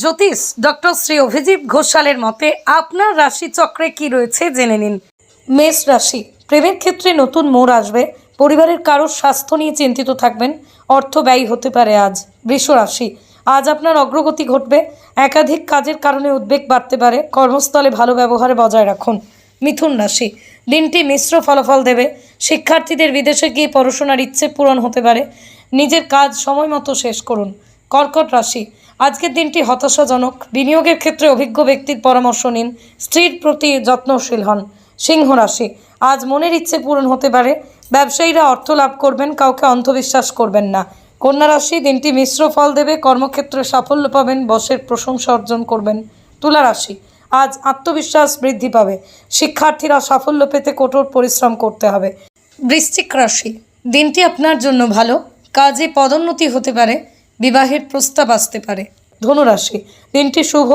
জ্যোতিষ, doctor Shri Abhijit ঘোষালের মতে আপনার রাশি চক্রে কি রয়েছে জেনে নিন। মেষ রাশি, প্রেমের ক্ষেত্রে নতুন মোড় আসবে, পরিবারের কারোর স্বাস্থ্য নিয়ে চিন্তিত থাকবেন, অর্থ ব্যয় হতে পারে আজ। বৃষ রাশি, আজ আপনার অগ্রগতি ঘটবে, একাধিক কাজের কারণে উদ্বেগ বাড়তে পারে, কর্মস্থলে ভালো ব্যবহারে বজায় রাখুন। মিথুন রাশি, দিনটি মিশ্র ফলাফল দেবে, শিক্ষার্থীদের বিদেশে গিয়ে পড়াশোনার ইচ্ছে পূরণ হতে পারে, নিজের কাজ সময় মতো শেষ করুন। কর্কট রাশি। আজকের দিনটি হতাশাজনক। বিনিয়োগের ক্ষেত্রে অভিজ্ঞ ব্যক্তির পরামর্শ নিন। স্ত্রীর প্রতি যত্নশীল হন। সিংহ রাশি। আজ মনের ইচ্ছে পূরণ হতে পারে। ব্যবসায়ীরা অর্থ লাভ করবেন, কাউকে অন্ধবিশ্বাস করবেন না। কন্যা রাশি, দিনটি মিশ্র ফল দেবে, কর্মক্ষেত্রে সাফল্য পাবেন, বসের প্রশংসা অর্জন করবেন। তুলা রাশি। আজ আত্মবিশ্বাস বৃদ্ধি পাবে। শিক্ষার্থীরা সাফল্য পেতে কঠোর পরিশ্রম করতে হবে। বৃশ্চিক রাশি। দিনটি আপনার জন্য ভালো। কাজে পদোন্নতি হতে পারে। বিবাহের প্রস্তাব আসতে পারে। ধনুরাশি, দিনটি শুভ,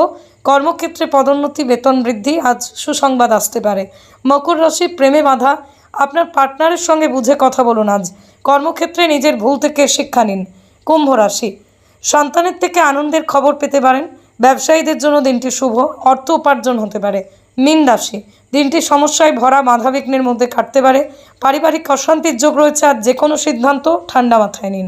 কর্মক্ষেত্রে পদোন্নতি, বেতন বৃদ্ধি, আজ সুসংবাদ আসতে পারে। মকর রাশি, প্রেমে বাধা, আপনার পার্টনারের সঙ্গে বুঝে কথা বলুন আজ। কর্মক্ষেত্রে নিজের ভুল থেকে শিক্ষা নিন। কুম্ভ রাশি, সন্তানের থেকে আনন্দের খবর পেতে পারেন। ব্যবসায়ীদের জন্য দিনটি শুভ, অর্থ উপার্জন হতে পারে। মীন রাশি, দিনটি সমস্যায় ভরা বাধাবিঘ্নের মধ্যে কাটতে পারে। পারিবারিক অশান্তির যোগ রয়েছে আর যে কোনো সিদ্ধান্ত ঠান্ডা মাথায় নিন।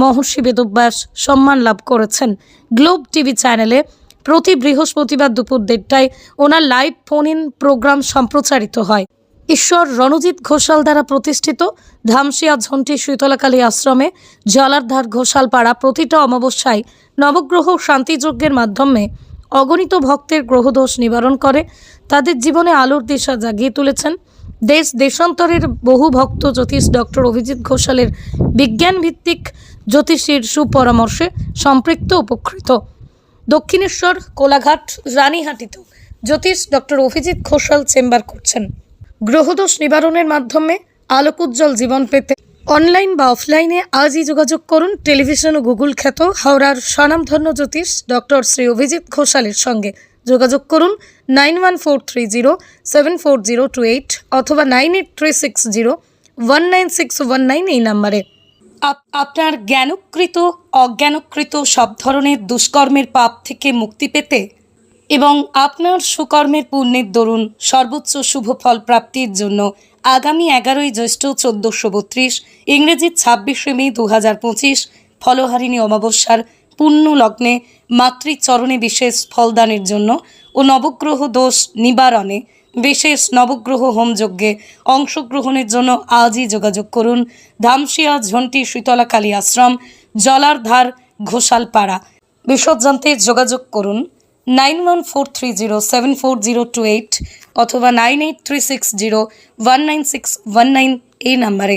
মহর্ষি বেদব্যাস সম্মান লাভ করেছেন। গ্লোব টিভি চ্যানেলে প্রতি বৃহস্পতিবার দুপুর দেড়টায় ওনার লাইভ ফোন ইন প্রোগ্রাম সম্প্রচারিত হয়। ঈশ্বর রণজিৎ ঘোষাল দ্বারা প্রতিষ্ঠিত ধামসিয়া ঝন্টি শীতলাকালী আশ্রমে জলারধার ঘোষাল পাড়া প্রতিটা অমাবস্যায় নবগ্রহ শান্তিযজ্ঞের মাধ্যমে অগণিত ভক্তের গ্রহদোষ নিবারণ করে, তাদের জীবনে আলোর দিশা জাগিয়ে তুলেছেন। দেশ দেশান্তরের বহু ভক্ত জ্যোতিষ ডক্টর অভিজিৎ ঘোষালের বিজ্ঞানভিত্তিক জ্যোতিষীর সুপরামর্শে সম্পৃক্ত উপকৃত। দক্ষিণেশ্বর, কোলাঘাট, রানীহাটিতেও জ্যোতিষ ডক্টর অভিজিৎ ঘোষাল চেম্বার করছেন। গ্রহদোষ নিবারণের মাধ্যমে আলোকোজ্জ্বল জীবন পেতে অনলাইন বা অফলাইনে আজই যোগাযোগ করুন টেলিভিশন ও গুগল খ্যাত হাওড়ার স্বনামধন্য জ্যোতিষ ডক্টর শ্রী অভিজিৎ ঘোষালের সঙ্গে। যোগাযোগ করুন nine one four three zero seven four zero two eight অথবা nine eight three six zero one nine six one nine এই নাম্বারে। আপনার জ্ঞানকৃত, অজ্ঞানকৃত সব ধরনের দুষ্কর্মের পাপ থেকে মুক্তি পেতে এবং আপনার সুকর্মের পুণ্যের দরুন সর্বোচ্চ শুভ ফল প্রাপ্তির জন্য আগামী এগারোই জ্যৈষ্ঠ চোদ্দোশো বত্রিশ ইংরেজি ছাব্বিশে মে দু হাজার পঁচিশ ফলহারিণী অমাবস্যার পুণ্য লগ্নে মাতৃচরণে বিশেষ ফলদানের জন্য ও নবগ্রহ দোষ নিবারণে বিশেষ নবগ্রহ হোমযজ্ঞে অংশগ্রহণের জন্য আজই যোগাযোগ করুন। ধামশিয়া ঝন্টি শীতলা কালী আশ্রম, জলারধার ঘোষালপাড়া। বিশদ জানতে যোগাযোগ করুন nine one four three zero seven four zero two eight অথবা nine eight three six zero one nine six one nine এই নাম্বারে।